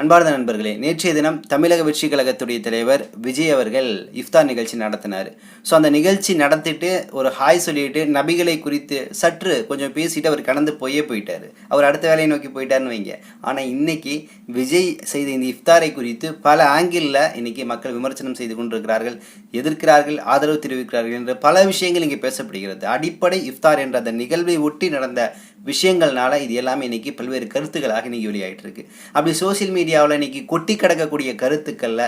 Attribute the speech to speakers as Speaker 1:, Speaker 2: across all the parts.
Speaker 1: அன்பார்ந்த நண்பர்களே நேற்றைய தினம் தமிழக வெற்றி கழகத்துடைய தலைவர் விஜய் அவர்கள் இஃப்தார் நிகழ்ச்சி நடத்தினார். ஸோ அந்த நிகழ்ச்சி நடத்திட்டு ஒரு ஹாய் சொல்லிட்டு நபிகளை குறித்து சற்று கொஞ்சம் பேசிட்டு அவர் கடந்து போயே போயிட்டார். அவர் அடுத்த வேலையை நோக்கி போயிட்டாருன்னு வைங்க. ஆனால் இன்னைக்கு விஜய் செய்த இந்த இஃப்தாரை குறித்து பல ஆங்கிளில் இன்னைக்கு மக்கள் விமர்சனம் செய்து கொண்டிருக்கிறார்கள் எதிர்க்கிறார்கள் ஆதரவு தெரிவிக்கிறார்கள் என்ற பல விஷயங்கள் இங்கே பேசப்படுகிறது. அடிப்படை இஃப்தார் என்ற அந்த நிகழ்வை ஒட்டி நடந்த விஷயங்கள்னால இது எல்லாமே இன்னைக்கு பல்வேறு கருத்துக்களாக இன்னைக்கு வெளியாகிட்டு இருக்கு அப்படி சோசியல் மீடியாவில் இன்னைக்கு கொட்டி கிடக்கக்கூடிய கருத்துக்களில்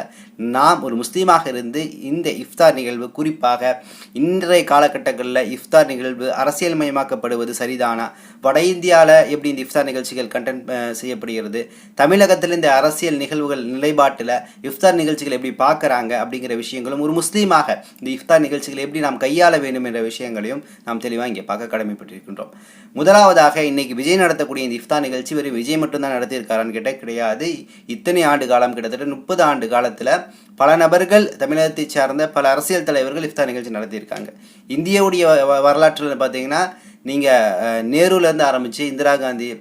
Speaker 1: நாம் ஒரு முஸ்லீமாக இருந்து இந்த இஃப்தார் நிகழ்வு குறிப்பாக இன்றைய காலகட்டங்களில் இஃப்தார் நிகழ்வு அரசியல் மயமாக்கப்படுவது சரிதானா? வட இந்தியாவில் எப்படி இந்த இஃப்தார் நிகழ்ச்சிகள் கண்டென்ட் செய்யப்படுகிறது? தமிழகத்தில் இந்த அரசியல் நிகழ்வுகள் நிலைப்பாட்டில் இஃப்தார் நிகழ்ச்சிகள் எப்படி பார்க்குறாங்க அப்படிங்கிற விஷயங்களும் ஒரு முஸ்லீமாக இந்த இஃப்தார் நிகழ்ச்சிகளை எப்படி நாம் கையாள வேண்டும் என்ற விஷயங்களையும் நாம் தெளிவாக இங்கே பார்க்க கடமைப்பட்டிருக்கின்றோம். முதலாவதாக இன்னைக்கு விஜய் நடத்தக்கூடிய இந்த இஃப்தா நிகழ்ச்சி வெறும் விஜய் மட்டும்தான் நடத்தியிருக்காரான்னு கேட்டால் கிடையாது. இத்தனை ஆண்டு காலம் கிட்டத்தட்ட முப்பது ஆண்டு காலத்தில் பல நபர்கள் தமிழகத்தை சார்ந்த பல அரசியல் தலைவர்கள் இஃப்தா நிகழ்ச்சி நடத்தியிருக்காங்க. இந்தியாவுடைய வ- வரலாற்றில் பார்த்தீங்கன்னா நீங்கள் நேருலேருந்து ஆரம்பித்து இந்திரா காந்தி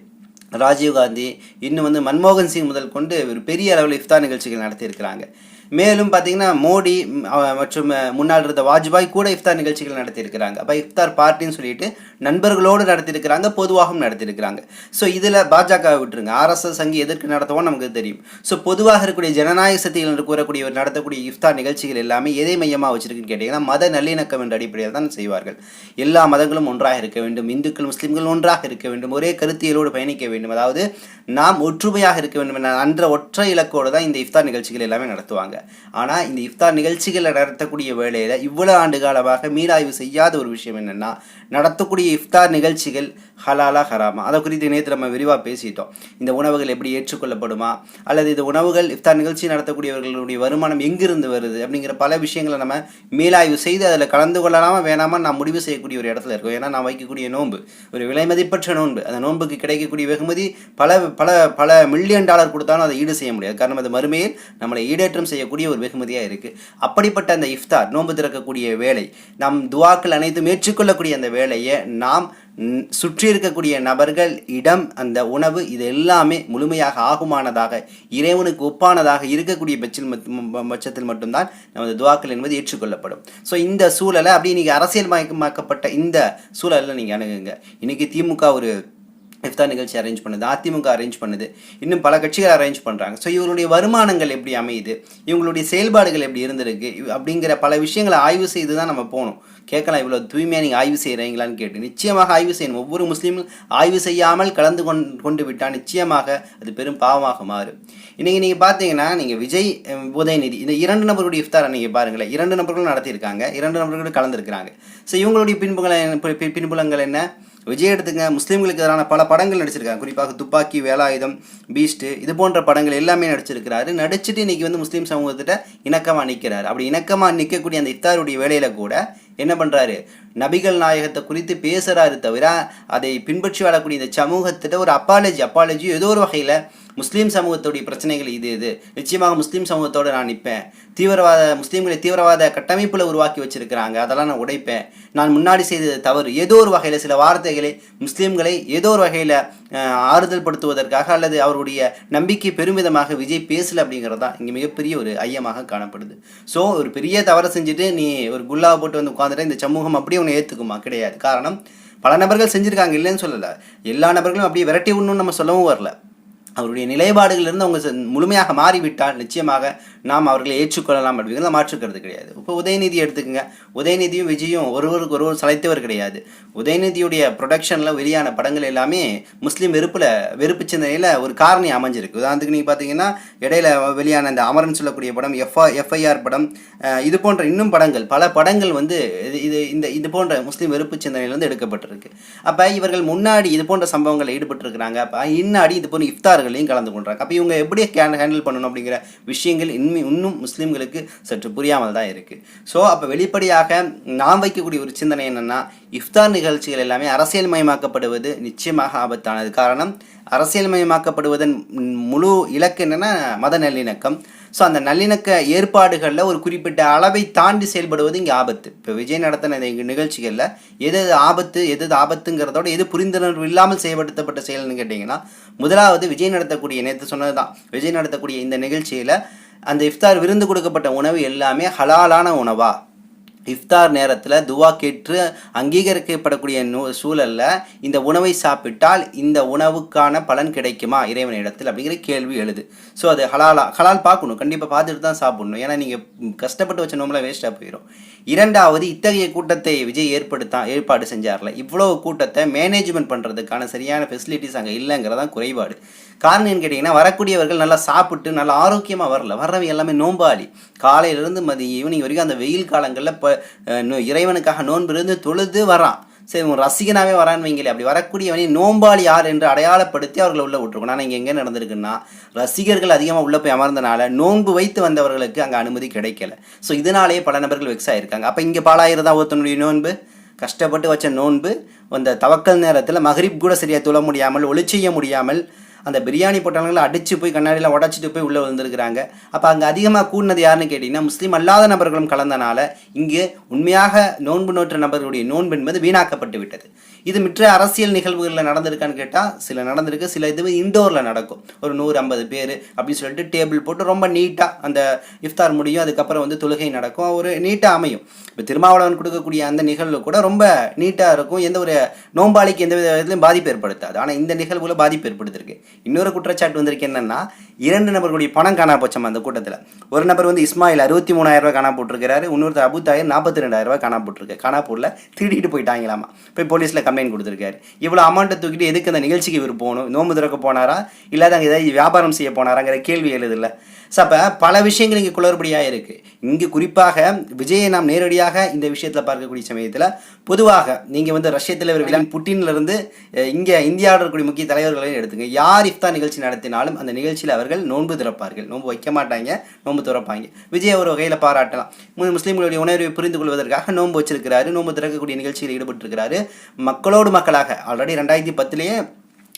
Speaker 1: ராஜீவ் காந்தி இன்னும் வந்து மன்மோகன் சிங் முதல் கொண்டு ஒரு பெரிய அளவில் இஃப்தா நிகழ்ச்சிகள் நடத்தியிருக்கிறாங்க. மேலும் பார்த்தீங்கன்னா மோடி மற்றும் முன்னாள் இருந்த வாஜ்பாய் கூட இஃப்தார் நிகழ்ச்சிகள் நடத்தியிருக்கிறாங்க. அப்போ இஃப்தார் பார்ட்டின்னு சொல்லிட்டு நண்பர்களோடு நடத்தியிருக்கிறாங்க பொதுவாகவும் நடத்தியிருக்கிறாங்க. ஸோ இதில் பாஜக விட்டுருங்க. ஆர்எஸ்எஸ் அங்கே எதற்கு நடத்துவோம் நமக்கு தெரியும். ஸோ பொதுவாக இருக்கக்கூடிய ஜனநாயக சக்திகள் என்று கூறக்கூடிய நடத்தக்கூடிய இஃப்தார் நிகழ்ச்சிகள் எல்லாமே எதை மையமாக வச்சிருக்குன்னு கேட்டிங்கன்னா மத நல்லிணக்கம் என்ற அடிப்படையில் தான் செய்வார்கள். எல்லா மதங்களும் ஒன்றாக இருக்க வேண்டும் இந்துக்கள் முஸ்லீம்கள் ஒன்றாக இருக்க வேண்டும் ஒரே கருத்தியலோடு பயணிக்க வேண்டும். அதாவது நாம் ஒற்றுமையாக இருக்க வேண்டும் என்ற அன்ற ஒற்றை இலக்கோடு தான் இந்த இஃப்தார் நிகழ்ச்சிகள் எல்லாமே நடத்துவாங்க. ஆனால் இந்த இஃப்தார் நிகழ்ச்சிகளை நடத்தக்கூடிய வேளையில் இவ்வளவு ஆண்டு காலமாக மீளாய்வு செய்யாத ஒரு விஷயம் என்னென்னா நடத்தக்கூடிய இஃப்தார் நிகழ்ச்சிகள் ஹலாலா ஹராமா. அதை குறித்து நேற்று நம்ம விரிவாக பேசிட்டோம். இந்த உணவுகள் எப்படி ஏற்றுக்கொள்ளப்படுமா? அல்லது இந்த உணவுகள் இஃப்தார் நிகழ்ச்சி நடத்தக்கூடியவர்களுடைய வருமானம் எங்கிருந்து வருது? அப்படிங்கிற பல விஷயங்களை நம்ம மேலாய்வு செய்து அதில் கலந்து கொள்ளலாமா வேணாமா நாம் முடிவு செய்யக்கூடிய ஒரு இடத்துல இருக்கும். ஏன்னா நான் வைக்கக்கூடிய நோன்பு ஒரு விலை மதிப்பற்ற நோன்பு. அந்த நோன்புக்கு கிடைக்கக்கூடிய வெகுமதி பல பல பல மில்லியன் டாலர் கொடுத்தாலும் அதை ஈடு செய்ய முடியாது. காரணம் அது மறுமையில் நம்மளை ஈடேற்றம் செய்யக்கூடிய ஒரு வெகுமதியாக இருக்குது அப்படிப்பட்ட அந்த இஃப்தார் நோன்பு திறக்கக்கூடிய வேலை நம் துவாக்கள் அனைத்தும் ஏற்றுக்கொள்ளக்கூடிய அந்த வேலையை நாம் சுற்றி இருக்கக்கூடிய நபர்கள் இடம் அந்த உணவு இது எல்லாமே முழுமையாக ஆகுமானதாக இறைவனுக்கு ஒப்பானதாக இருக்கக்கூடிய பட்சத்தில் பட்சத்தில் மட்டும்தான் நமது துவாக்கள் என்பது ஏற்றுக்கொள்ளப்படும். ஸோ இந்த சூழலை அப்படி இன்னைக்கு அரசியல் மயக்கமாக்கப்பட்ட இந்த சூழலில் நீங்கள் அணுகுங்க. இன்னைக்கு திமுக ஒரு இஃப்தார் நிகழ்ச்சி அரேஞ்ச் பண்ணுது அதிமுக அரேஞ்ச் பண்ணுது இன்னும் பல கட்சிகள் அரேஞ்ச் பண்ணுறாங்க ஸோ இவங்களுடைய வருமானங்கள் எப்படி அமையுது? இவங்களுடைய செயல்பாடுகள் எப்படி இருந்திருக்கு? இவ்- அப்படிங்கிற பல விஷயங்களை ஆய்வு செய்து தான் நம்ம போகணும். கேட்கலாம் இவ்வளோ தூய்மையாக நீங்கள் ஆய்வு செய்கிறீங்களான்னு கேட்டு. நிச்சயமாக ஆய்வு செய்யணும். ஒவ்வொரு முஸ்லீமும் ஆய்வு செய்யாமல் கலந்து கொண் கொண்டு விட்டால் நிச்சயமாக அது பெரும் பாவமாக மாறும். இன்றைக்கி நீங்கள் பார்த்தீங்கன்னா நீங்கள் விஜய் உதயநிதி இந்த இரண்டு நபர்களுடைய இஃப்தாரை நீங்கள் பாருங்களேன். இரண்டு நபர்களும் நடத்தியிருக்காங்க. இரண்டு நபர்களும் கலந்துருக்கிறாங்க. ஸோ இவங்களுடைய பின்புகளை பின்புலங்கள் என்ன? விஜய் எடுத்துங்க. முஸ்லீம்களுக்கு எதிரான பல படங்கள் நடிச்சிருக்காங்க. குறிப்பாக துப்பாக்கி வேலாயுதம் பீஸ்ட்டு இது போன்ற படங்கள் எல்லாமே நடிச்சிருக்கிறாரு. நடிச்சுட்டு இன்னைக்கு வந்து முஸ்லீம் சமூகத்திட்ட இணக்கமாக நிற்கிறாரு அப்படி இணக்கமாக நிற்கக்கூடிய அந்த இத்தாருடைய வேலையில் கூட என்ன பண்ணுறாரு நபிகள் நாயகத்தை குறித்து பேசுகிறாரு தவிர அதை பின்பற்றி வாழக்கூடிய இந்த சமூகத்திட்ட ஒரு அப்பாலஜி அப்பாலஜி ஏதோ ஒரு வகையில் முஸ்லீம் சமூகத்துடைய பிரச்சனைகள் இது இது. நிச்சயமாக முஸ்லீம் சமூகத்தோடு நான் நிற்பேன். தீவிரவாத முஸ்லீம்களை தீவிரவாத கட்டமைப்பில் உருவாக்கி வச்சிருக்கிறாங்க. அதெல்லாம் நான் உடைப்பேன். நான் முன்னாடி செய்தது தவறு. ஏதோ ஒரு வகையில் சில வார்த்தைகளை முஸ்லீம்களை ஏதோ ஒரு வகையில் ஆறுதல் படுத்துவதற்காக அல்லது அவருடைய நம்பிக்கை பெருமிதமாக விஜய் பேசல அப்படிங்கிறது தான் இங்கே மிகப்பெரிய ஒரு ஐயமாக காணப்படுது. ஸோ ஒரு பெரிய தவறை செஞ்சுட்டு நீ ஒரு குல்லாவை போட்டு வந்து உட்காந்துட்டு இந்த சமூகம் அப்படியே உன்னை ஏற்றுக்குமா கிடையாது. காரணம் பல நபர்கள் செஞ்சுருக்காங்க இல்லைன்னு சொல்லலை. எல்லா நபர்களும் அப்படியே விரட்டி விடணும்னு நம்ம சொல்லவும் வரல. அவருடைய நிலைப்பாடுகளிலிருந்து அவங்க முழுமையாக மாறிவிட்டால் நிச்சயமாக நாம் அவர்களை ஏற்றுக்கொள்ளலாம் அப்படிங்கிறத மாற்றுக்கிறது கிடையாது. இப்போ உதயநிதி எடுத்துக்கங்க. உதயநிதியும் விஜயும் ஒருவருக்கு ஒருவர் சளைத்தவர் கிடையாது. உதயநிதியுடைய ப்ரொடக்ஷனில் வெளியான படங்கள் எல்லாமே முஸ்லீம் வெறுப்பில் வெறுப்பு சிந்தனையில் ஒரு காரணி அமைஞ்சிருக்கு. உதாரணத்துக்கு நீங்கள் பார்த்தீங்கன்னா இடையில வெளியான இந்த அமரன் சொல்லக்கூடிய படம் எஃப்ஐ எஃப்ஐஆர் படம் இது போன்ற இன்னும் படங்கள் பல படங்கள் வந்து இது இது இந்த இது போன்ற முஸ்லீம் வெறுப்பு சிந்தனையிலிருந்து எடுக்கப்பட்டிருக்கு. அப்போ இவர்கள் முன்னாடி இது போன்ற சம்பவங்களில் ஈடுபட்டிருக்கிறாங்க. அப்போ இன்னாடி இது போன்ற இஃப்தார்களையும் கலந்து கொண்டாங்க அப்போ இவங்க எப்படி ஹேண்டில் பண்ணணும் அப்படிங்கிற விஷயங்கள் இன்னும் உண்மை இன்னும் முஸ்லீம்களுக்கு சற்று புரியாமல் தான் இருக்குது ஸோ அப்போ வெளிப்படையாக நாம் வைக்கக்கூடிய ஒரு சிந்தனை என்னென்னா இஃப்தார் நிகழ்ச்சிகள் எல்லாமே அரசியல் மயமாக்கப்படுவது நிச்சயமாக ஆபத்தானது. காரணம் அரசியல் மயமாக்கப்படுவதன் முழு இலக்கு என்னென்னா மத நல்லிணக்கம். ஸோ அந்த நல்லிணக்க ஏற்பாடுகளில் ஒரு குறிப்பிட்ட அளவை தாண்டி செயல்படுவது இங்கே ஆபத்து. இப்போ விஜய் நடத்தின இந்த நிகழ்ச்சிகளில் எது எது ஆபத்து எது எது ஆபத்துங்கிறதோட எது புரிந்துணர்வு இல்லாமல் செயல்படுத்தப்பட்ட செயல்னு கேட்டிங்கன்னா முதலாவது விஜய் நடத்தக்கூடிய நேற்று சொன்னது தான் விஜய் நடத்தக்கூடிய இந்த நிகழ்ச்சியில் அந்த இஃப்தார் விருந்து கொடுக்கப்பட்ட உணவு எல்லாமே ஹலாலான உணவா? இஃப்தார் நேரத்தில் துவா கேட்டு அங்கீகரிக்கப்படக்கூடிய நூ சூழலில் இந்த உணவை சாப்பிட்டால் இந்த உணவுக்கான பலன் கிடைக்குமா இறைவனிடத்தில் அப்படிங்கிற கேள்வி எழுது. ஸோ அது ஹலாலா ஹலால் பார்க்கணும். கண்டிப்பாக பார்த்துட்டு தான் சாப்பிடணும். ஏன்னா நீங்கள் கஷ்டப்பட்டு வச்ச நோம்பலாம் வேஸ்ட்டாக போயிடும் இரண்டாவது இத்தகைய கூட்டத்தை விஜய் ஏற்படுத்தா ஏற்பாடு செஞ்சார்ல. இவ்வளோ கூட்டத்தை மேனேஜ்மெண்ட் பண்ணுறதுக்கான சரியான ஃபெசிலிட்டிஸ் அங்கே இல்லைங்கிறதான் குறைபாடு. காரணம் என்ன கேட்டிங்கன்னா வரக்கூடியவர்கள் நல்லா சாப்பிட்டு நல்லா ஆரோக்கியமாக வரல. வர்றவங்க எல்லாமே நோம்பாளி. காலையிலேருந்து மதிய ஈவினிங் வரைக்கும் அந்த வெயில் காலங்களில் இப்போ இறைவனுக்காக நோன்பு இருந்து தொழுது வரான். சரி உன் ரசிகனாகவே வரான்னு வைங்களே அப்படி வரக்கூடியவனை நோம்பாளி யார் என்று அடையாளப்படுத்தி அவர்களை உள்ளே விட்டுருக்கணும் ஆனால் இங்கே எங்கே நடந்திருக்குன்னா ரசிகர்கள் அதிகமாக உள்ளே போய் அமர்ந்தனால நோன்பு வைத்து வந்தவர்களுக்கு அங்கே அனுமதி கிடைக்கல. ஸோ இதனாலேயே பல நபர்கள் வெக்ஸ் ஆகிருக்காங்க அப்போ இங்கே பாலாயிரதா ஒருத்தனுடைய நோன்பு? கஷ்டப்பட்டு வச்ச நோன்பு அந்த தவக்கல் நேரத்தில் மகரிப் கூட சரியாக துள முடியாமல் ஒளி செய்ய முடியாமல் அந்த பிரியாணி பொட்டலங்களை அடித்து போய் கண்ணாடியில் உடச்சிட்டு போய் உள்ளே வந்திருக்கிறாங்க அப்போ அங்கே அதிகமாக கூடினது யாருன்னு கேட்டிங்கன்னா முஸ்லீம் அல்லாத நபர்களும் கலந்தனால இங்கே உண்மையாக நோன்பு நோற்ற நபர்களுடைய நோன்பு என்பது வீணாக்கப்பட்டு விட்டது. இது மற்ற அரசியல் நிகழ்வுகளில் நடந்திருக்கான்னு கேட்டால் சில நடந்திருக்கு சில இது இண்டோரில் நடக்கும். ஒரு நூறு ஐம்பது பேர் அப்படின்னு சொல்லிட்டு டேபிள் போட்டு ரொம்ப நீட்டாக அந்த இஃப்தார் முடியும் அதுக்கப்புறம் வந்து தொழுகை நடக்கும் ஒரு நீட்டாக அமையும். இப்போ திருமாவளவன் கொடுக்கக்கூடிய அந்த நிகழ்வு கூட ரொம்ப நீட்டாக இருக்கும். எந்த ஒரு நோம்பாளிக்கு எந்த விதத்திலையும் பாதிப்பு ஏற்படுத்தாது. ஆனால் இந்த நிகழ்வுல பாதிப்பு ஏற்படுத்திருக்கு. இன்னொரு குற்றச்சாட்டு வந்திருக்கு என்னன்னா இரண்டு நபர்களுடைய பணம் காணா போச்சம் அந்த கூட்டத்தில். ஒரு நபர் வந்து இஸ்மாயில் அறுபத்தி மூணாயிரம் காணா போட்டிருக்கிறாரு இன்னொருத்தர் அபு தாயர் நாற்பத்தி ரெண்டாயிரம் ரூபாய் காணா போட்டிருக்கு. காணா போடல திருடிட்டு போயிட்டாங்களாமா. போய் போலீஸில் கம்ப்ளைண்ட் கொடுத்துருக்காரு. இவ்வளோ அமௌண்ட்டை தூக்கிட்டு எதுக்கு அந்த நிகழ்ச்சிக்கு இவர் போகணும்? நோம்பு திறக்க போனாரா? இல்லாத அங்கே ஏதாவது வியாபாரம் செய்ய போனாராங்கிற கேள்வி எழுதில்ல ஸோ அப்போ பல விஷயங்கள் இங்கே குளறுபடியாக இருக்குது இங்கே குறிப்பாக விஜயை நாம் நேரடியாக இந்த விஷயத்தில் பார்க்கக்கூடிய சமயத்தில் பொதுவாக நீங்கள் வந்து ரஷ்ய தலைவர் விளான் புட்டின்லேருந்து இங்கே இந்தியாவில் இருக்கக்கூடிய முக்கிய தலைவர்களையும் எடுத்துங்க. யார் இஃப்தார் நிகழ்ச்சி நடத்தினாலும் அந்த நிகழ்ச்சியில் அவர்கள் நோன்பு திறப்பார்கள். நோன்பு வைக்க மாட்டாங்க நோன்பு திறப்பாங்க. விஜய் ஒரு வகையில் பாராட்டலாம். முஸ்லீம்களுடைய உணர்வை புரிந்து கொள்வதற்காக நோன்பு வச்சிருக்கிறாரு. நோன்பு திறக்கக்கூடிய நிகழ்ச்சியில் ஈடுபட்டிருக்கிறாரு. மக்களோடு மக்களாக ஆல்ரெடி ரெண்டாயிரத்தி பத்துலேயே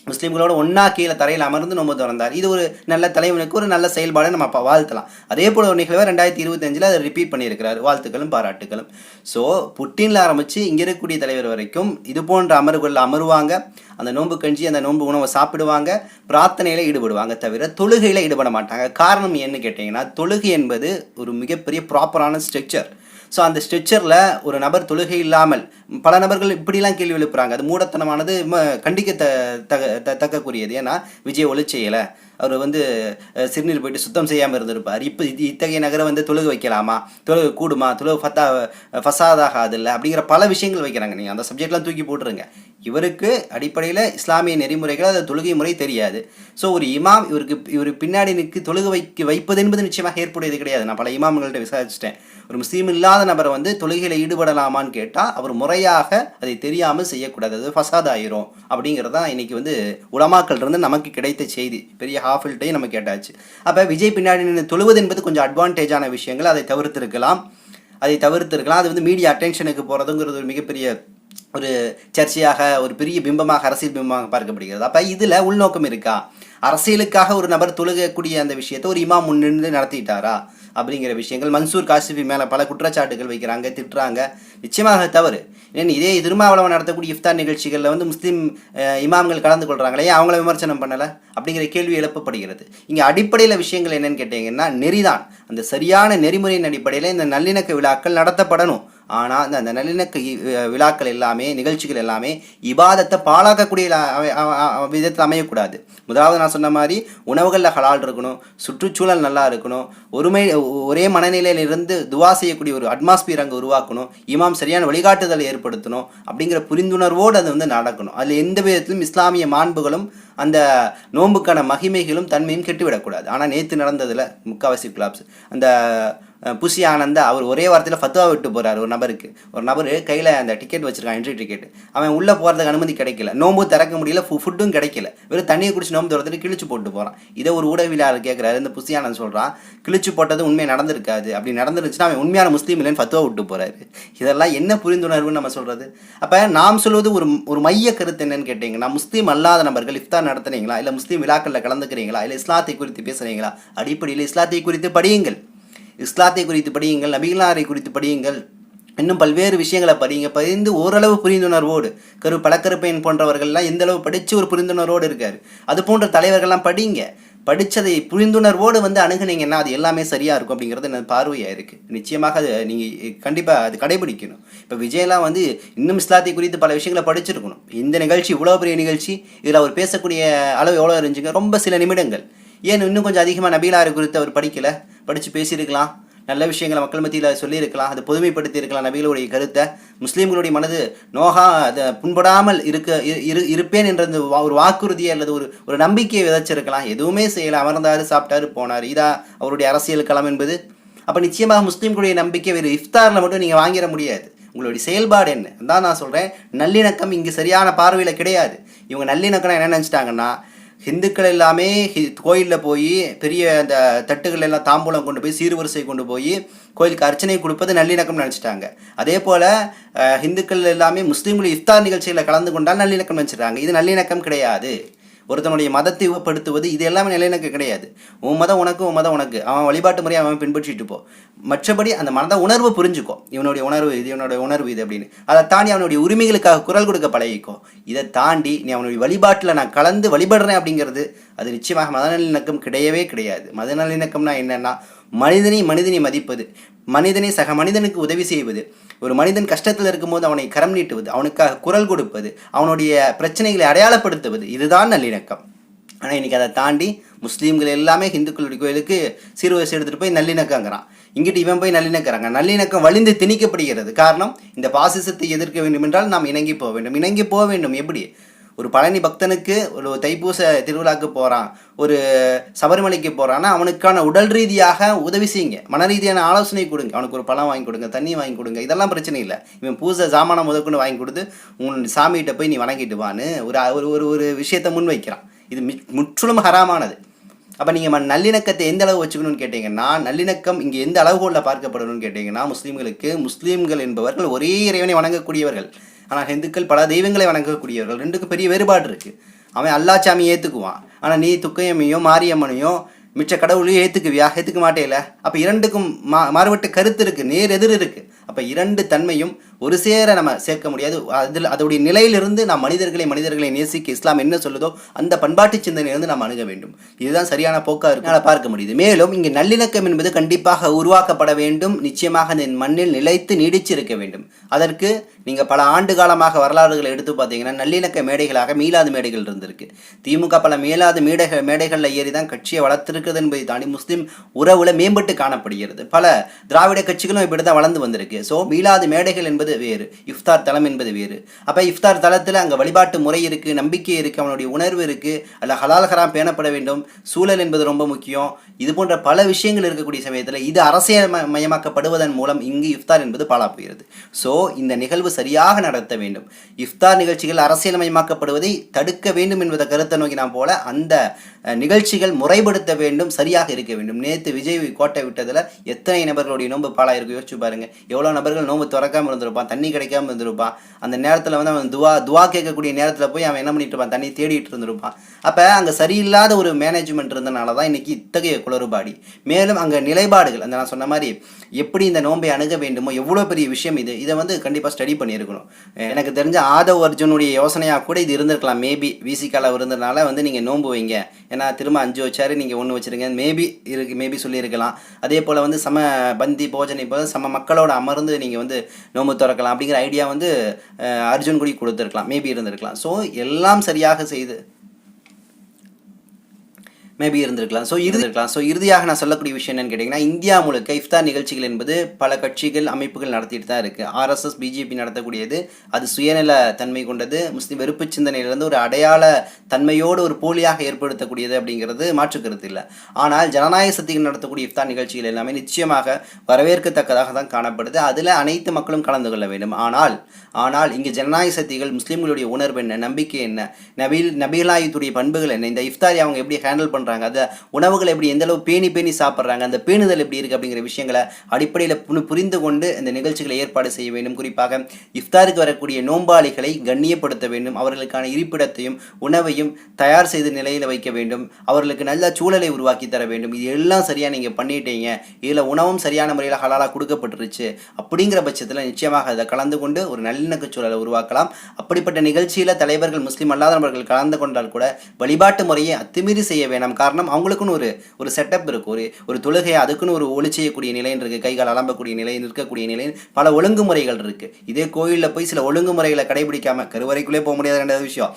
Speaker 1: முஸ்லீம்களோட ஒன்றா கீழே தரையில் அமர்ந்து நோன்பு திறந்தார். இது ஒரு நல்ல தலைவனுக்கு ஒரு நல்ல செயல்பாடை நம்ம அப்போ வாழ்த்தலாம். அதே போல் ஒரு நிகழ்வை ரெண்டாயிரத்தி இருபத்தஞ்சில் அதை ரிப்பீட் பண்ணியிருக்கிறார். வாழ்த்துக்களும் பாராட்டுகளும். ஸோ புட்டின்ல ஆரம்பித்து இங்கே இருக்கக்கூடிய தலைவர் வரைக்கும் இது போன்ற அமர்வுகளில் அமருவாங்க. அந்த நோன்பு கஞ்சி அந்த நோன்பு உணவை சாப்பிடுவாங்க. பிரார்த்தனையில் ஈடுபடுவாங்க தவிர தொழுகையில் ஈடுபட மாட்டாங்க. காரணம் என்னன்னு கேட்டிங்கன்னா தொழுகை என்பது ஒரு மிகப்பெரிய ப்ராப்பரான ஸ்ட்ரக்சர் ஸோ அந்த ஸ்ட்ரெச்சரில் ஒரு நபர் தொழுகை இல்லாமல் பல நபர்கள் இப்படிலாம் கேள்வி எழுப்புறாங்க. அது மூடத்தனமானது கண்டிக்க த த- தக்கக்கூடியது ஏன்னா விஜய் ஒளி செய்யலை அவர் வந்து சிறுநீர் போயிட்டு சுத்தம் செய்யாமல் இருந்திருப்பார். இப்போ இது இத்தகைய நகரை வந்து தொழுகு வைக்கலாமா? தொழுகு கூடுமா? தொழுக ஃபத்தா ஃபசாதாகாது இல்லை? அப்படிங்கிற பல விஷயங்கள் வைக்கிறாங்க. நீங்கள் அந்த சப்ஜெக்ட்லாம் தூக்கி போட்டுருங்க. இவருக்கு அடிப்படையில் இஸ்லாமிய நெறிமுறைகள் அது தொழுகை முறை தெரியாது. ஸோ ஒரு இமாம் இவருக்கு இவர் பின்னாடி நிற்கு தொழுக வைக்க வைப்பது என்பது நிச்சயமாக ஏற்புடையது கிடையாது. நான் பல இமாம்கள்ட்ட விசாரிச்சிட்டேன். ஒரு முஸ்லீம் இல்லாத நபரை வந்து தொழுகையில் ஈடுபடலாமான்னு கேட்டால் அவர் முறையாக அதை தெரியாமல் செய்யக்கூடாது. அது ஃபசாத் ஆயிரும் அப்படிங்கிறது தான் இன்றைக்கி வந்து உலமாக்கள் இருந்து நமக்கு கிடைத்த செய்தி. பெரிய ஆஃபில்ட்டையும் நம்ம கேட்டாச்சு. அப்போ விஜய் பின்னாடி நின்று தொழுவது என்பது கொஞ்சம் அட்வான்டேஜான விஷயங்கள். அதை தவிர்த்திருக்கலாம். அதை தவிர்த்திருக்கலாம். அது வந்து மீடியா அட்டென்ஷனுக்கு போகிறதுங்கிறது ஒரு மிகப்பெரிய ஒரு சர்ச்சையாக ஒரு பெரிய பிம்பமாக அரசியல் பிம்பமாக பார்க்கப்படுகிறது. அப்போ இதில் உள்நோக்கம் இருக்கா? அரசியலுக்காக ஒரு நபர் தொழுகக்கூடிய அந்த விஷயத்தை ஒரு இமாம் முன்னின்று நடத்திட்டாரா? அப்படிங்கிற விஷயங்கள். மன்சூர் காசிஃபி மேலே பல குற்றச்சாட்டுகள் வைக்கிறாங்க திட்டுறாங்க. நிச்சயமாக தவறு. ஏன் இதே திருமாவளவன் நடத்தக்கூடிய இஃப்தார் நிகழ்ச்சிகளில் வந்து முஸ்லீம் இமாம்கள் கலந்து கொள்கிறாங்களே ஏன் அவங்கள விமர்சனம் பண்ணலை? அப்படிங்கிற கேள்வி எழுப்பப்படுகிறது. இங்கே அடிப்படையில் விஷயங்கள் என்னென்னு கேட்டிங்கன்னா நெறிதான். அந்த சரியான நெறிமுறையின் அடிப்படையில் இந்த நல்லிணக்க விழாக்கள் நடத்தப்படணும். ஆனால் அந்த அந்த நல்லிணக்க விழாக்கள் எல்லாமே நிகழ்ச்சிகள் எல்லாமே இபாதத்தை பாழாக்கக்கூடிய விதத்தில் அமையக்கூடாது. முதலாவது நான் சொன்ன மாதிரி உணவுகளில் ஹலால் இருக்கணும் சுற்றுச்சூழல் நல்லா இருக்கணும் ஒருமை ஒரே மனநிலையில் இருந்து துவா செய்யக்கூடிய ஒரு அட்மாஸ்பியர் அங்கே உருவாக்கணும் இமாம் சரியான வழிகாட்டுதலை ஏற்படுத்தணும் அப்படிங்கிற புரிந்துணர்வோடு அது வந்து நடக்கணும். அதில் எந்த விதத்திலும் இஸ்லாமிய மாண்புகளும் அந்த நோன்புக்கான மகிமைகளும் தன்மையும் கெட்டுவிடக்கூடாது. ஆனால் நேற்று நடந்ததில் முக்காவாசி குலாப்ஸ் அந்த புஷி ஆனந்த அவர் ஒரே வாரத்தில் ஃபத்துவா விட்டு போகிறார் ஒரு நபருக்கு. ஒரு நபர் கையில் அந்த டிக்கெட் வச்சுருக்கான் என்ட்ரி டிக்கெட் அவன் உள்ளே போகிறதுக்கு அனுமதி கிடைக்கல. நோம்பு திறக்க முடியல ஃபுட்டும் கிடைக்கல. வெறும் தண்ணியை குடிச்சு நோம்பு திறந்துட்டு கிழிச்சு போட்டு போகிறான் இதை ஒரு ஊடகவியலாளர் கேட்குறாரு இந்த புஷி ஆனந்த் சொல்கிறான் கிழிச்சு போட்டது உண்மை நடந்திருக்காது. அப்படி நடந்துருச்சுன்னா அவன் உண்மையான முஸ்லீம் இல்லைன்னு ஃபத்துவா விட்டு போறாரு. இதெல்லாம் என்ன புரிந்துணர்வுன்னு நம்ம சொல்கிறது அப்போ நாம் சொல்வது ஒரு ஒரு மைய கருத்து என்னன்னு கேட்டிங்கன்னா முஸ்லீம் அல்லாத நபர்கள் இஃப்தார் நடத்துனீங்களா? இல்லை முஸ்லீம் விழாக்களில் கலந்துக்கிறீங்களா? இல்லை இஸ்லாத்தை குறித்து பேசுகிறீங்களா அடிப்படையில் இஸ்லாத்தை குறித்து படியுங்கள். இஸ்லாத்தை குறித்து படியுங்கள் நபிகளாரை குறித்து படியுங்கள். இன்னும் பல்வேறு விஷயங்களை படிங்க பதிந்து ஓரளவு புரிந்துணர்வோடு கரு பழக்கருப்பையன் போன்றவர்கள்லாம் எந்த அளவு படித்து ஒரு புரிந்துணர்வோடு இருக்கார். அது போன்ற தலைவர்கள்லாம் படிங்க. படித்ததை புரிந்துணர்வோடு வந்து அணுகுனீங்கன்னா அது எல்லாமே சரியாக இருக்கும் அப்படிங்கிறது எனது பார்வையாக இருக்குது நிச்சயமாக அது நீங்கள் கண்டிப்பாக அது கடைபிடிக்கணும். இப்போ விஜயெல்லாம் வந்து இன்னும் இஸ்லாத்தை குறித்து பல விஷயங்களை படிச்சிருக்கணும். இந்த நிகழ்ச்சி இவ்வளோ பெரிய நிகழ்ச்சி. இதில் அவர் பேசக்கூடிய அளவு எவ்வளோ இருந்துச்சுங்க? ரொம்ப சில நிமிடங்கள். ஏன் இன்னும் கொஞ்சம் அதிகமாக நபிகளாரை குறித்து அவர் படிக்கலை? படித்து பேசியிருக்கலாம். நல்ல விஷயங்களை மக்கள் மத்தியில் சொல்லியிருக்கலாம். அதை பொதுமைப்படுத்தி இருக்கலாம் நபிகளுடைய கருத்தை. முஸ்லீம்களுடைய மனது நோகா அதை புண்படாமல் இருக்க இரு- இரு இருப்பேன் என்ற அந்த வா- ஒரு வாக்குறுதியை அல்லது ஒரு ஒரு நம்பிக்கையை விதைச்சிருக்கலாம். எதுவுமே செய்யலை. அமர்ந்தாரு சாப்பிட்டாரு போனார். இதா அவருடைய அரசியல் களம் என்பது. அப்போ நிச்சயமாக முஸ்லீம்களுடைய நம்பிக்கை வேறு இஃப்தாரில் மட்டும் நீங்கள் வாங்கிட முடியாது. உங்களுடைய செயல்பாடு என்ன? அதான் நான் சொல்கிறேன் நல்லிணக்கம் இங்கே சரியான பார்வையில் கிடையாது. இவங்க நல்லிணக்கம் என்ன நினச்சிட்டாங்கன்னா ஹிந்துக்கள் எல்லாமே ஹி கோயிலில் போய் பெரிய அந்த தட்டுகள் எல்லாம் தாம்பூலம் கொண்டு போய் சீர்வரிசை கொண்டு போய் கோயிலுக்கு அர்ச்சனை கொடுப்பது நல்லிணக்கம்னு நினச்சிட்டாங்க. அதே போல் ஹிந்துக்கள் எல்லாமே முஸ்லீம்கள் இஃப்தார் நிகழ்ச்சியில் கலந்து கொண்டால் நல்லிணக்கம் நினச்சிட்டாங்க இது நல்லிணக்கம் கிடையாது. ஒருத்தனுடைய மதத்தை படுத்துவது இது எல்லாமே நல்லிணக்கம் கிடையாது. உன் மதம் உனக்கு உன் மதம் உனக்கு. அவன் வழிபாட்டு முறையை அவன் பின்பற்றிட்டு போ. மற்றபடி அந்த மத உணர்வு புரிஞ்சுக்கோ. இவனுடைய உணர்வு இது இவனுடைய உணர்வு இது அப்படின்னு. அதை தாண்டி அவனுடைய உரிமைகளுக்காக குரல் கொடுக்க பழகிக்கோ. இதை தாண்டி நீ அவனுடைய வழிபாட்டில் நான் கலந்து வழிபடுறேன் அப்படிங்கிறது அது நிச்சயமாக மத நல்லிணக்கம் கிடையவே கிடையாது. மத நல்லிணக்கம்னா மனிதனை மனிதனை மதிப்பது. மனிதனை சக மனிதனுக்கு உதவி செய்வது. ஒரு மனிதன் கஷ்டத்தில் இருக்கும்போது அவனை கரம் நீட்டுவது அவனுக்காக குரல் கொடுப்பது அவனுடைய பிரச்சனைகளை அடையாளப்படுத்துவது இதுதான் நல்லிணக்கம். ஆனால் இன்றைக்கி அதை தாண்டி முஸ்லீம்கள் எல்லாமே ஹிந்துக்களுடைய கோயிலுக்கு சீர்வரிசை எடுத்துகிட்டு போய் நல்லிணக்கங்கிறான். இங்கிட்டு இவன் போய் நல்லிணக்கிறாங்க. நல்லிணக்கம் வலிந்து திணிக்கப்படுகிறது. காரணம் இந்த பாசிசத்தை எதிர்க்க வேண்டும் என்றால் நாம் இணங்கி போக வேண்டும். இணங்கி போக வேண்டும். எப்படி? ஒரு பழனி பக்தனுக்கு ஒரு தைப்பூச திருவிழாக்கு போகிறான் ஒரு சபரிமலைக்கு போகிறான்னா அவனுக்கான உடல் ரீதியாக உதவி செய்யுங்க. மன ரீதியான ஆலோசனை கொடுங்க. அவனுக்கு ஒரு பழம் வாங்கி கொடுங்க தண்ணி வாங்கி கொடுங்க இதெல்லாம் பிரச்சனை இல்லை. இவன் பூசை சாமானம் முதற்கொண்டு வாங்கி கொடுத்து உன் சாமிகிட்ட போய் நீ வணங்கிட்டு வான்னு ஒரு ஒரு ஒரு ஒரு விஷயத்தை முன் வைக்கிறான் இது மி- முற்றிலும் ஹராமானது. அப்போ நீங்கள் நல்லிணக்கத்தை எந்த அளவு வச்சுக்கணும்னு கேட்டிங்கன்னா நல்லிணக்கம் இங்கே எந்த அளவுகோலில் பார்க்கப்படணும்னு கேட்டிங்கன்னா முஸ்லீம்களுக்கு முஸ்லீம்கள் என்பவர்கள் ஒரே இறைவனை வணங்கக்கூடியவர்கள். ஆனால் ஹிந்துக்கள் பல தெய்வங்களை வணங்கக்கூடியவர்கள். ரெண்டுக்கும் பெரிய வேறுபாடு இருக்குது அவன் அல்லாச்சாமி ஏற்றுக்குவான் ஆனால் நீ துக்கையம்மையும் மாரியம்மனையும் மிச்ச கடவுளையும் ஏற்றுக்குவியா ஏற்றுக்க மாட்டேல. அப்போ இரண்டுக்கும் மா மாறுபட்ட கருத்து இருக்குது நேர் எதிர் இருக்குது அப்போ இரண்டு தன்மையும் ஒரு சேர நம்ம சேர்க்க முடியாது. அதில் அதோடைய நிலையிலிருந்து நாம் மனிதர்களை மனிதர்களை நேசிக்க இஸ்லாம் என்ன சொல்லுதோ அந்த பண்பாட்டு சிந்தனையிலிருந்து நாம் அணுக வேண்டும். இதுதான் சரியான போக்காக இருக்கு அதை பார்க்க முடியுது. மேலும் இங்கே நல்லிணக்கம் என்பது கண்டிப்பாக உருவாக்கப்பட வேண்டும். நிச்சயமாக இந்த மண்ணில் நிலைத்து நீடிச்சிருக்க வேண்டும். அதற்கு நீங்கள் பல ஆண்டு காலமாக வரலாறுகளை எடுத்து பார்த்தீங்கன்னா நல்லிணக்க மேடைகளாக மீளாது மேடைகள் இருந்திருக்கு. திமுக பல மேலாது மேடைகள் மேடைகளில் ஏறி தான் கட்சியை வளர்த்திருக்கிறது என்பதை தாண்டி முஸ்லீம் உறவுல மேம்பட்டு காணப்படுகிறது. பல திராவிட கட்சிகளும் இப்படி தான் வளர்ந்து வந்திருக்கு. ஸோ மீளாது மேடைகள் என்பது வேறு இஃப்தார் தலம் என்பது வேறு. அப்போ இஃப்தார் தலத்தில் அங்கே வழிபாட்டு முறை இருக்குது நம்பிக்கை இருக்குது அவனுடைய உணர்வு இருக்குது அல்ல ஹலால் ஹராம் பேணப்பட வேண்டும் சூழல் என்பது ரொம்ப முக்கியம். இது போன்ற பல விஷயங்கள் இருக்கக்கூடிய சமயத்தில் இது அரசியல் மயமாக்கப்படுவதன் மூலம் இங்கு இஃப்தார் என்பது பாழா போகிறது ஸோ இந்த நிகழ்வு சரியாக நடத்த வேண்டும். இஃப்தார் நிகழ்ச்சிகள் அரசியல் மயமாக்கப்படுவதை தடுக்க வேண்டும் என்பதை கருத்தை நோக்கி நான் போல அந்த நிகழ்ச்சிகள் முறைப்படுத்த வேண்டும் சரியாக இருக்க வேண்டும். நேற்று விஜய் கோட்டை விட்டதில் எத்தனை நபர்களுடைய நோன்பு பாலா இருக்கு யோசிச்சு பாருங்க. எவ்வளோ நபர்கள் நோன்பு திறக்காமல் இருந்திருப்பான் தண்ணி கிடைக்காம இருந்திருப்பான். அந்த நேரத்தில் வந்து அவன் துவா துவா கேட்கக்கூடிய நேரத்தில் போய் அவன் என்ன பண்ணிட்டு இருப்பான்? தண்ணி தேடிட்டு இருந்திருப்பான். அப்போ அங்கே சரியில்லாத ஒரு மேனேஜ்மெண்ட் இருந்தனால தான் இன்னைக்கு இத்தகைய குளறுபாடி. மேலும் அங்கே நிலைப்பாடுகள் அந்த நான் சொன்ன மாதிரி எப்படி இந்த நோன்பை அணுக வேண்டுமோ எவ்வளோ பெரிய விஷயம் இது. இதை வந்து கண்டிப்பாக ஸ்டடி பண்ணியிருக்கணும். எனக்கு தெரிஞ்ச ஆதவ் அர்ஜுனுடைய யோசனையாக கூட இது இருந்திருக்கலாம். மேபி விசிகால இருந்ததுனால வந்து நீங்கள் நோன்பு வைங்க. ஏன்னா திரும்ப அஞ்சு வச்சாரு நீங்கள் ஒன்று வச்சிருங்க. மேபி இருக்கு மேபி சொல்லியிருக்கலாம். அதே போல் வந்து சம பந்தி போஜனை போல சம மக்களோட அமர்ந்து நீங்கள் வந்து நோன்பு திறக்கலாம் அப்படிங்கிற ஐடியா வந்து அர்ஜுன் குடி கொடுத்துருக்கலாம். மேபி இருந்திருக்கலாம். ஸோ எல்லாம் சரியாக செய்து மேபி இருந்திருக்கலாம். ஸோ இருந்திருக்கலாம். ஸோ இறுதியாக நான் சொல்லக்கூடிய விஷயம் என்னன்னு கேட்டிங்கன்னா இந்தியா முழுக்க இஃப்தார் நிகழ்ச்சிகள் என்பது பல கட்சிகள் அமைப்புகள் நடத்திட்டு தான் இருக்குது ஆர்எஸ்எஸ் பிஜேபி நடத்தக்கூடியது. அது சுயநல தன்மை கொண்டது. முஸ்லீம் வெறுப்பு சிந்தனையிலிருந்து ஒரு அடையாள தன்மையோடு ஒரு போலியாக ஏற்படுத்தக்கூடியது அப்படிங்கிறது மாற்று கருத்து இல்லை. ஆனால் ஜனநாயக சக்திகள் நடத்தக்கூடிய இஃப்தார் நிகழ்ச்சிகள் எல்லாமே நிச்சயமாக வரவேற்கத்தக்கதாக தான் காணப்படுது. அதில் அனைத்து மக்களும் கலந்து கொள்ள வேண்டும். ஆனால் ஆனால் இங்கே ஜனநாயக சக்திகள் முஸ்லீம்களுடைய உணர்வு என்ன நம்பிக்கை என்ன நபீல் நபீலாயுத்துடைய பண்புகள் என்ன இந்த இஃப்தாரி அவங்க எப்படி ஹேண்டில் பண்ணுறாங்க அந்த உணவுகளை எப்படி எந்த அளவு பேணி பேணி சாப்பிட்றாங்க அந்த பேணுதல் எப்படி இருக்குது அப்படிங்கிற விஷயங்களை அடிப்படையில் புரிந்து கொண்டு இந்த நிகழ்ச்சிகளை ஏற்பாடு செய்ய வேண்டும். குறிப்பாக இஃப்தாருக்கு வரக்கூடிய நோம்பாளிகளை கண்ணியப்படுத்த வேண்டும். அவர்களுக்கான இருப்பிடத்தையும் உணவையும் தயார் செய்து நிலையில் வைக்க வேண்டும். அவர்களுக்கு நல்ல சூழலை உருவாக்கி தர வேண்டும். இது எல்லாம் சரியாக நீங்கள் பண்ணிட்டீங்க. இதில் உணவும் சரியான முறையில் ஹலாலாக கொடுக்கப்பட்டுருச்சு. அப்படிங்கிற பட்சத்தில் நிச்சயமாக அதை கலந்து கொண்டு ஒரு நல்லிணக்க சூழலை உருவாக்கலாம். அப்படிப்பட்ட நிகழ்ச்சியில் தலைவர்கள் முஸ்லீம் அல்லாதவர்கள் கலந்து கொண்டால் கூட வழிபாட்டு முறையை அத்துமீறி செய்ய வேணாம். காரணம். அவங்களுக்குன்னு ஒரு ஒரு செட்டப் இருக்குது ஒரு ஒரு தொழுகை அதுக்குன்னு ஒரு ஒளி செய்யக்கூடிய நிலைன்னு இருக்கு. கைகள் அலம்பக்கூடிய நிலை நிற்கக்கூடிய நிலை பல ஒழுங்குமுறைகள் இருக்கு. இதே கோயிலில் போய் சில ஒழுங்குமுறைகளை கடைபிடிக்காமல் கருவறைக்குள்ளே போக முடியாது ரெண்டாவது விஷயம்.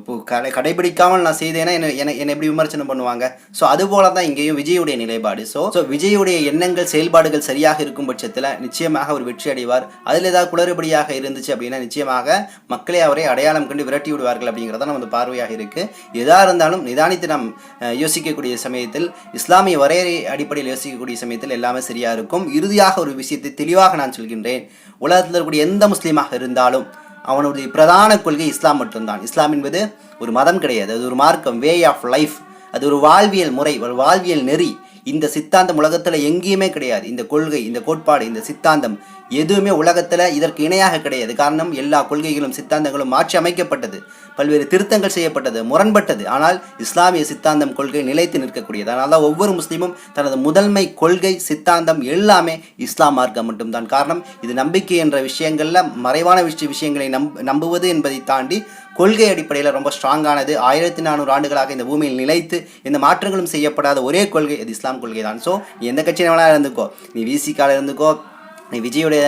Speaker 1: இப்போ கடை கடைபிடிக்காமல் நான் செய்தேன்னா என்ன என்னை என்னை எப்படி விமர்சனம் பண்ணுவாங்க? ஸோ அது போல தான் இங்கேயும் விஜயுடைய நிலைப்பாடு. ஸோ ஸோ விஜயுடைய எண்ணங்கள் செயல்பாடுகள் சரியாக இருக்கும் பட்சத்தில் நிச்சயமாக அவர் வெற்றி அடைவார். அதில் ஏதாவது குளறுபடியாக இருந்துச்சு அப்படின்னா நிச்சயமாக மக்களே அவரை அடையாளம் கண்டு விரட்டி விடுவார்கள் அப்படிங்கிறத நமது பார்வையாக இருக்கு. எதாக இருந்தாலும் நிதானித்து நாம் யோசிக்கக்கூடிய சமயத்தில் இஸ்லாமிய வரையறை அடிப்படையில் யோசிக்கக்கூடிய சமயத்தில் எல்லாமே சரியாக இருக்கும். இறுதியாக ஒரு விஷயத்தை தெளிவாக நான் சொல்கின்றேன். உலகத்தில் இருக்கக்கூடிய எந்த முஸ்லீமாக இருந்தாலும் அவனுடைய பிரதான கொள்கை இஸ்லாம் மட்டும்தான். இஸ்லாம் என்பது ஒரு மதம் கிடையாது. அது ஒரு மார்க்கம் வே ஆஃப் லைஃப் அது ஒரு வாழ்வியல் முறை ஒரு வாழ்வியல் நெறி. இந்த சித்தாந்தம் உலகத்தில் எங்கேயுமே கிடையாது. இந்த கொள்கை இந்த கோட்பாடு இந்த சித்தாந்தம் எதுவுமே உலகத்தில் இதற்கு இணையாக கிடையாது. காரணம் எல்லா கொள்கைகளும் சித்தாந்தங்களும் மாற்றி அமைக்கப்பட்டது. பல்வேறு திருத்தங்கள் செய்யப்பட்டது முரண்பட்டது. ஆனால் இஸ்லாமிய சித்தாந்தம் கொள்கை நிலைத்து நிற்கக்கூடியது. அதனால தான் ஒவ்வொரு முஸ்லீமும் தனது முதன்மை கொள்கை சித்தாந்தம் எல்லாமே இஸ்லாம் மார்க்கம் மட்டும்தான். காரணம் இது நம்பிக்கை என்ற விஷயங்களில் மறைவான விஷய விஷயங்களை நம் நம்புவது என்பதை தாண்டி கொள்கை அடிப்படையில் ரொம்ப ஸ்ட்ராங்கானது ஆயிரத்தி நானூறு ஆண்டுகளாக இந்த பூமியில் நிலைத்து எந்த மாற்றங்களும் செய்யப்படாத ஒரே கொள்கை அது இஸ்லாம் கொள்கை தான். ஸோ எந்த கட்சியில் வேணா இருந்துக்கோ நீ விசிகால இருந்துக்கோ நீ விஜயுடைய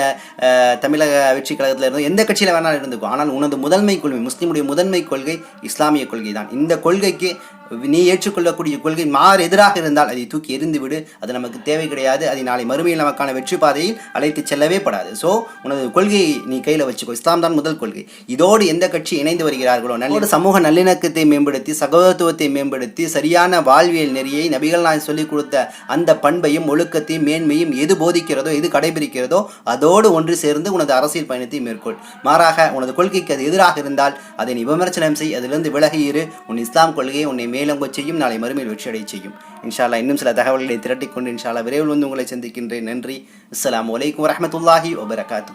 Speaker 1: தமிழக வெற்றி கழகத்தில் இருந்து எந்த கட்சியில் வேணாலும் இருந்துக்கோ. ஆனால் உனது முதன்மை கொள்கை முஸ்லீமுடைய முதன்மை கொள்கை இஸ்லாமிய கொள்கை தான். இந்த கொள்கைக்கு நீ ஏற்றுக்கொள்ளக்கூடிய கொள்கை மாறு எதிராக இருந்தால் அதை தூக்கி எறிந்து விடு. அது நமக்கு தேவை கிடையாது. அதை நாளை மறுமையில் நமக்கான வெற்றி பாதையில் அழைத்து செல்லவே படாது. ஸோ உனது கொள்கையை நீ கையில் வச்சுக்கோ. இஸ்லாம் தான் முதல் கொள்கை. இதோடு எந்த கட்சி இணைந்து வருகிறார்களோ நல்ல சமூக நல்லிணக்கத்தை மேம்படுத்தி சகோதரத்துவத்தை மேம்படுத்தி சரியான வாழ்வியல் நெறியை நபிகள் நான் சொல்லிக் கொடுத்த அந்த பண்பையும் ஒழுக்கத்தையும் மேன்மையும் எது போதிக்கிறதோ எது கடைபிடிக்கிறதோ அதோடு ஒன்று சேர்ந்து உனது அரசியல் பயணத்தை மேற்கொள். மாறாக உனது கொள்கைக்கு அது எதிராக இருந்தால் அதை நீ விமர்சனம் செய். அதிலிருந்து விலகியிரு உன் இஸ்லாம் கொள்கையை உன்னை மேலோங்கச் செய்யும் நாளை மறுமையில் வெற்றியடை செய்யும். இன்ஷால்லா இன்னும் சில தகவல்களை திரட்டிக்கொண்டு இன்ஷால்லா விரைவில் வந்து உங்களை சந்திக்கின்றேன். நன்றி. அஸ்லாம் வலைக்கம் வரமத்துல்லாஹி வபரகாத்து